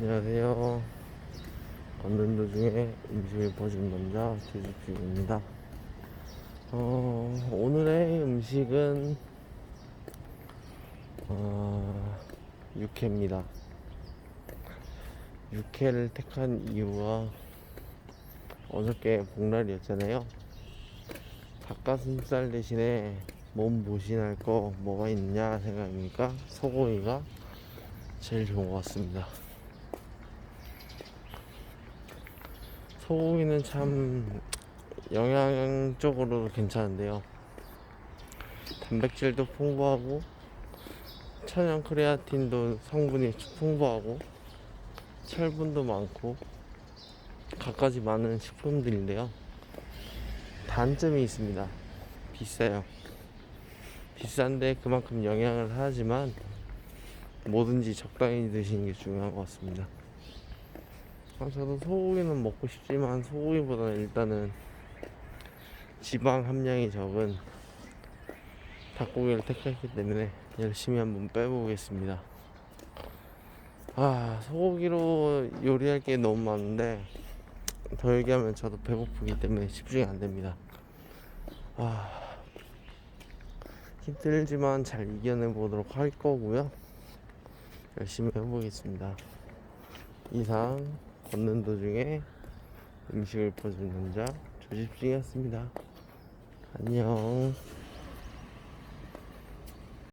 안녕하세요. 걷는 도중에 음식을 퍼준 남자 조집주입니다. 어, 오늘의 음식은 어, 육회입니다. 육회를 택한 이유가 어저께 복날이었잖아요. 닭가슴살 대신에 몸 보신할 거 뭐가 있냐 생각하니까 소고기가 제일 좋은 것 같습니다. 소고기는 참 영양적으로도 괜찮은데요. 단백질도 풍부하고 천연 크레아틴도 성분이 풍부하고 철분도 많고 갖가지 많은 식품들인데요. 단점이 있습니다. 비싸요. 비싼데 그만큼 영양을 하지만 뭐든지 적당히 드시는 게 중요한 것 같습니다. 아, 저도 소고기는 먹고 싶지만 소고기보다는 일단은 지방 함량이 적은 닭고기를 택했기 때문에 열심히 한번 빼보겠습니다. 아 소고기로 요리할 게 너무 많은데 더 얘기하면 저도 배고프기 때문에 집중이 안 됩니다. 아 힘들지만 잘 이겨내 보도록 할 거고요. 열심히 해보겠습니다. 이상 걷는 도중에 음식을 퍼주는 남자 조집중이었습니다. 안녕.